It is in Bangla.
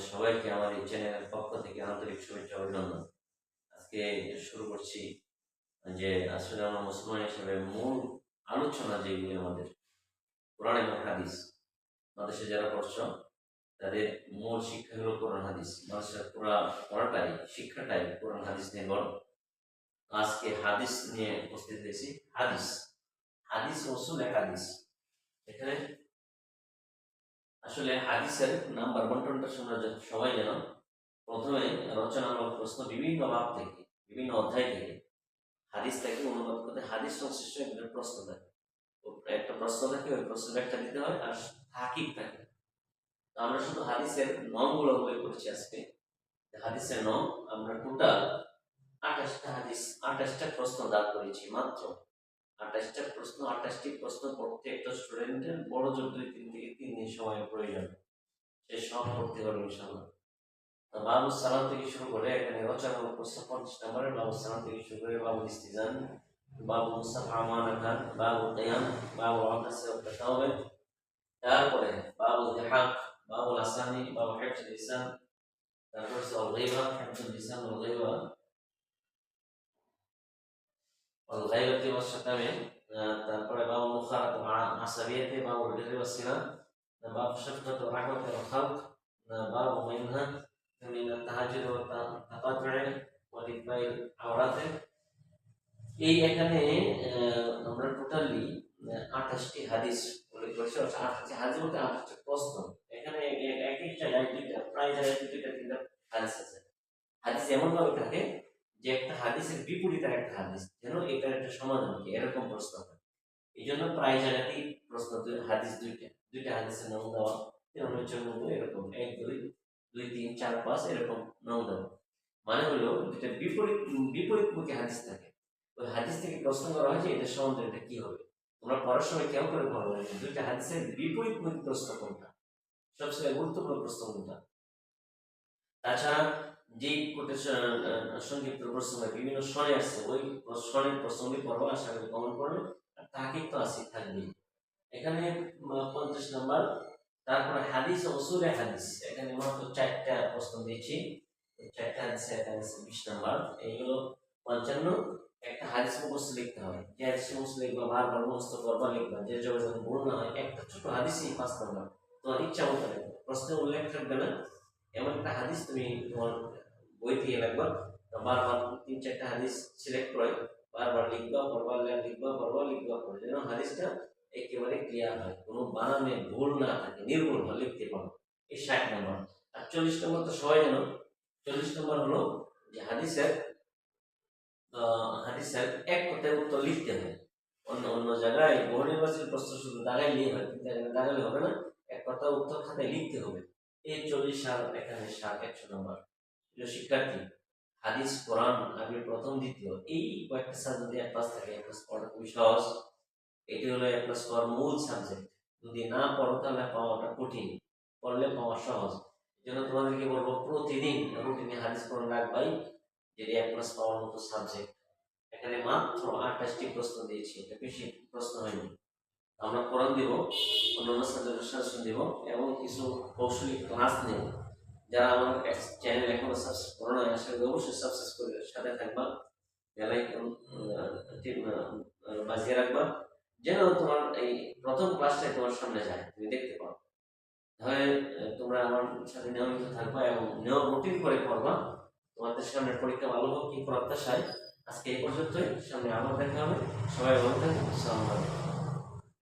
তোমাদের সবাইকে আমার এই চ্যানেলের পক্ষ থেকে আন্তরিক শুভেচ্ছা অভিনন্দন। আজকে শুরু করছি যে আসলে আমরা মুসলমান হিসেবে মূল আলোচনা যেগুলি আমাদের কোরআন এবং হাদিস বাংলাদেশে যারা পড়ছো, তাদের মূল শিক্ষা হলো কোরআন, হাদিস। মানুষের পুরা পড়াটাই, শিক্ষাটাই কোরআন, হাদিস নিয়ে গড় আজকে হাদিস নিয়ে উপস্থিত হয়েছি হাদিস। হাদিস ওসুল এক হাদিস। এখানে আসলে হাদিসের নাম্বার বন্টনটা যায় সবাই যেন প্রথমে রচনামূলক প্রশ্ন বিভিন্ন ভাব থেকে, বিভিন্ন অধ্যায় থেকে হাদিস থেকে অনুবাদ করতে হাদিস সংশ্লিষ্ট একটা প্রশ্ন থাকে। একটা প্রশ্ন থাকে, ওই প্রশ্নের ব্যাখ্যা দিতে হয় আর হাকিক থাকে। তো আমরা শুধু হাদিসের নংগুলো উল্লেখ করছি আজকে। হাদিসের নং আমরা টোটাল আঠাশটা হাদিস, আঠাশটা প্রশ্ন দাগ করেছি মাত্র। আঠাশটা প্রশ্ন, আঠাশটি প্রশ্ন প্রত্যেকটা স্টুডেন্টের বড় জোর দুই, তিন থেকে তিন দিন সময় প্রয়োজন সে সব পড়তে পারবে ইনশাল্লাহ বাবু সালাম থেকে শুরু করে এখানে প্রশ্ন পঞ্চাশ বাবু সালাম থেকে শুরু করে বাবু ইস্তিজান, বাবু মুসাফা আমানাকান বাবু কিয়াম বাবু তাওবে। তারপরে বাবু দিহাক, বাবু আসানি বাবু হেফজুল লিসান তারপর হচ্ছে হেফজুল অলগাইবা والغيبة والشتم তারপরে বাবু মুখারাত আসাবিয়াতে বাবু বিররি ওয়াসিলাম বাবু শাফকাত রাহমাত الخلق বাবু মিনহা من التهجد والتقطع والإتباع العورات এই এখানে আহ, আমরা টোটালি আঠাশটি হাদিস উল্লেখ করেছি অর্থাৎ আঠাশটি হাদিস বলতে আঠাশটি প্রশ্ন এখানে এ- এক একটা জায়গায় দুইটা প্রায় জায়গায় দুইটা তিনটা হাদিস আছে হাদিস এমন ভাবে থাকে যে একটা হাদিসের বিপরীত আর একটা হাদিস যেন এটার একটা সমাধান কি? এরকম প্রশ্ন হয়। এই জন্য প্রায় জায়গাতেই প্রশ্ন হাদিস দুইটা। দুইটা হাদিসের নাম দেওয়া। হচ্ছে মধ্যে এরকম। এক, দুই দুই, তিন, চার, পাঁচ, এরকম নাম দেওয়া। মানে হলো, যেটা বিপরীত, বিপরীতমুখী হাদিস থাকে। ওই হাদিস থেকে প্রশ্ন করা হয় যে, এটার সম্বন্ধে এটা কি হবে? তোমরা পড়ার সময় কেমন করে পড়বে দুইটা হাদিসের বিপরীতমুখী প্রশ্ন কোনটা? সবচেয়ে গুরুত্বপূর্ণ প্রশ্ন কোনটা? তাছাড়া যেই কোটেশন সংক্ষিপ্ত প্রশ্ন হয় বিভিন্ন স্বরে আসছে ওই স্বরের প্রশ্নগুলি পড়ব আশা করি কমন পড়বে আর তো আসি থাকবেই। এখানে পঞ্চাশ নম্বর, তারপরে হাদিস ও সুরে হাদিস, এখানে মাত্র চারটা প্রশ্ন দিয়েছি। চারটা হাদিস এখানে আছে বিশ নম্বর এইগুলো পঞ্চান্ন। একটা হাদিস মুখস্থ লিখতে হবে। যে হাদিস মুখস্থ লিখবা, বারবার মুখস্থ করবা, লিখবা। যে যখন ভুল না হয়, একটা ছোট হাদিসই পাঁচ নম্বর। তোমার ইচ্ছা মতো লিখবে। প্রশ্নে উল্লেখ থাকবে না। এমন একটা হাদিস তুমি তোমার বই থেকে লিখবা তো বারবার তিন চারটা হাদিস সিলেক্ট করে, বারবার লিখবা বারবার লিখবা বারবার লিখবা করে যেন হাদিসটা একেবারে ক্লিয়ার হয়। কোনো বানানে ভুল না থাকে, নির্ভুল হয় লিখতে পারো। এই ষাট নম্বর। আর চল্লিশ নম্বর তো সবাই জানো। চল্লিশ নম্বর হলো যে হাদিসের হাদিসের এক কথায় উত্তর লিখতে হয়। অন্য অন্য জায়গায় বহু নির্বাচনী প্রশ্ন শুধু দাঁড়াই নিয়ে হয়, কিন্তু দাগালে হবে না। এক কথা উত্তর খাতায় লিখতে হবে। এই চল্লিশ সাল এখানে সাত একশো নম্বর। শিক্ষার্থী, হাদিস, কোরআন আমি প্রথম, দ্বিতীয়, এই কয়েকটা সাল যদি এক ক্লাস থাকে, এক ক্লাস পড়া খুবই সহজ। এটি হলো এক ক্লাস পড়ার মূল সাবজেক্ট যদি না পড়ো, তাহলে পাওয়াটা কঠিন। পড়লে পাওয়া সহজ। জন্য তোমাদেরকে বলব, প্রতিদিন, রুটিনে হাদিস কোরআন রাখবাই যেটি এক ক্লাস পাওয়ার মতো সাবজেক্ট এখানে মাত্র আঠাশটি প্রশ্ন দিয়েছি, এটা বেশি প্রশ্ন হয়নি। আমরা কোরআন দিব, অন্যান্য সাজেশন দিব, এবং কিছু কৌশলী ক্লাস নেব। যারা আমার চ্যানেল এখনও সাবস্ক্রাইব করো না আসলে অবশ্যই সাবস্ক্রাইব করে সাথে থাকবা বেলাইকন বাজিয়ে রাখবা, যেন তোমার এই প্রথম ক্লাসটাই তোমার সামনে যায়, তুমি দেখতে পাও। তাহলে তোমরা আমার সাথে নিয়মিত থাকবা এবং নিয়ম রুটিন করে পড়বা। তোমাদের সামনে পরীক্ষা ভালো হোক, কি প্রত্যাশায়, আজকে এই পর্যন্তই। সামনে আবার দেখা হবে। সবাই ভালো থাকবে